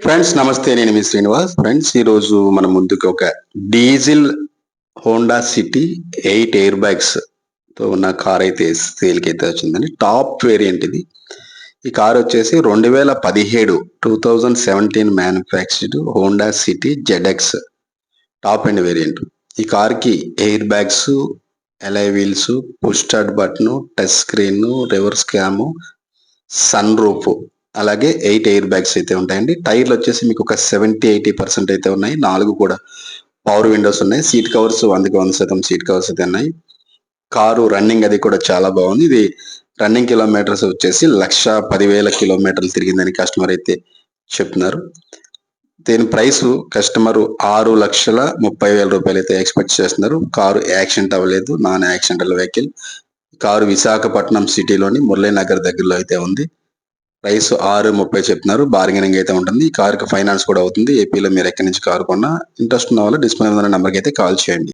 Friends నమస్తే నేను మీ Srinivas. Friends ఈరోజు మన ముందుకు ఒక diesel Honda City eight air బ్యాగ్స్తో ఉన్న కార్ అయితే సేల్కి అయితే వచ్చిందండి. టాప్ వేరియంట్ ఇది. ఈ కార్ వచ్చేసి రెండు వేల పదిహేడు two thousand seventeen manufactured Honda City ZX top and variant ఈ కార్కి air bags alloy wheels push start button touch screen reverse cam sunroof అలాగే ఎయిట్ ఎయిర్ బ్యాగ్స్ అయితే ఉంటాయండి. టైర్లు వచ్చేసి మీకు ఒక సెవెంటీ ఎయిటీ పర్సెంట్ అయితే ఉన్నాయి. నాలుగు కూడా పవర్ విండోస్ ఉన్నాయి. సీట్ కవర్స్ వందకి వంద శాతం సీట్ కవర్స్ అయితే ఉన్నాయి. కారు రన్నింగ్ అది కూడా చాలా బాగుంది. ఇది రన్నింగ్ కిలోమీటర్స్ వచ్చేసి లక్ష పదివేల కిలోమీటర్లు తిరిగిందని కస్టమర్ అయితే చెప్తున్నారు. దీని ప్రైస్ కస్టమర్ ఆరు లక్షల ముప్పై వేల రూపాయలు అయితే ఎక్స్పెక్ట్ చేస్తున్నారు. కారు యాక్సిడెంట్ అవ్వలేదు. Non accidental vehicle car Visakhapatnam సిటీలోని మురళీనగర్ దగ్గరలో అయితే ఉంది. ప్రైస్ ఆరు ముప్పై చెప్తున్నారు బార్గెనింగ్ అయితే ఉంటుంది. ఈ కారుకి ఫైనాన్స్ కూడా అవుతుంది. ఏపీలో మీరు ఎక్కడి నుంచి కారు కొన్నా ఇంట్రెస్ట్ ఉన్న వాళ్ళు డిస్ప్లే నెంబర్కి అయితే కాల్ చేయండి.